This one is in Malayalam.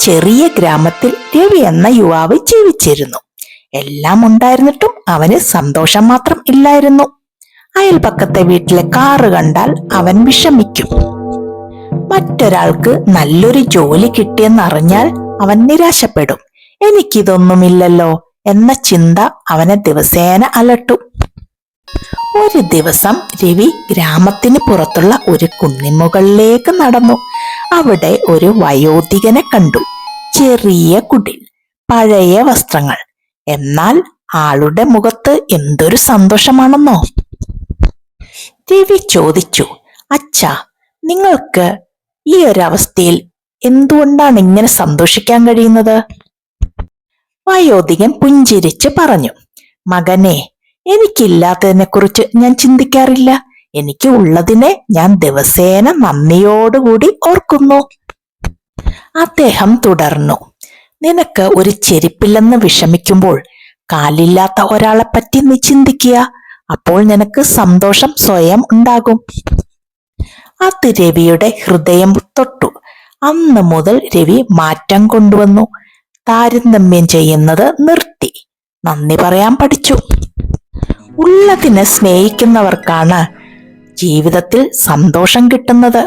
ചെറിയ ഗ്രാമത്തിൽ രവി എന്ന യുവാവ് ജീവിച്ചിരുന്നു. എല്ലാം ഉണ്ടായിരുന്നിട്ടും അവന് സന്തോഷം മാത്രം ഇല്ലായിരുന്നു. അയൽപക്കത്തെ വീട്ടിലെ കാറ് കണ്ടാൽ അവൻ വിഷമിക്കും. മറ്റൊരാൾക്ക് നല്ലൊരു ജോലി കിട്ടിയെന്നറിഞ്ഞാൽ അവൻ നിരാശപ്പെടും. എനിക്കിതൊന്നുമില്ലല്ലോ എന്ന ചിന്ത അവനെ ദിവസേന അലട്ടും. ഒരു ദിവസം രവി ഗ്രാമത്തിന് പുറത്തുള്ള ഒരു കുന്നിൻമുകളിലേക്ക് നടന്നു. അവിടെ ഒരു വയോധികനെ കണ്ടു. ചെറിയ കുടിൽ പഴയ വസ്ത്രങ്ങൾ. എന്നാൽ ആളുടെ മുഖത്ത് എന്തൊരു സന്തോഷമാണെന്നോ? രവി ചോദിച്ചു അച്ഛാ നിങ്ങൾക്ക് ഈ ഒരവസ്ഥയിൽ എന്തുകൊണ്ടാണ് ഇങ്ങനെ സന്തോഷിക്കാൻ കഴിയുന്നത്? വയോധികൻ പുഞ്ചിരിച്ച് പറഞ്ഞു മകനെ എനിക്കില്ലാത്തതിനെ കുറിച്ച് ഞാൻ ചിന്തിക്കാറില്ല. എനിക്ക് ഉള്ളതിനെ ഞാൻ ദിവസേന നന്ദിയോടുകൂടി ഓർക്കുന്നു. അദ്ദേഹം തുടർന്നു. നിനക്ക് ഒരു ചെരുപ്പില്ലെന്ന് വിഷമിക്കുമ്പോൾ കാലില്ലാത്ത ഒരാളെ പറ്റി നീ ചിന്തിക്കുക. അപ്പോൾ നിനക്ക് സന്തോഷം സ്വയം ഉണ്ടാകും. അത് രവിയുടെ ഹൃദയം തൊട്ടു. അന്ന് മുതൽ രവി മാറ്റം കൊണ്ടുവന്നു. താരതമ്യം ചെയ്യുന്നത് നിർത്തി. നന്ദി പറയാൻ പഠിച്ചു. ഉള്ളതിനെ സ്നേഹിക്കുന്നവർക്കാണ് ജീവിതത്തിൽ സന്തോഷം കിട്ടുന്നത്.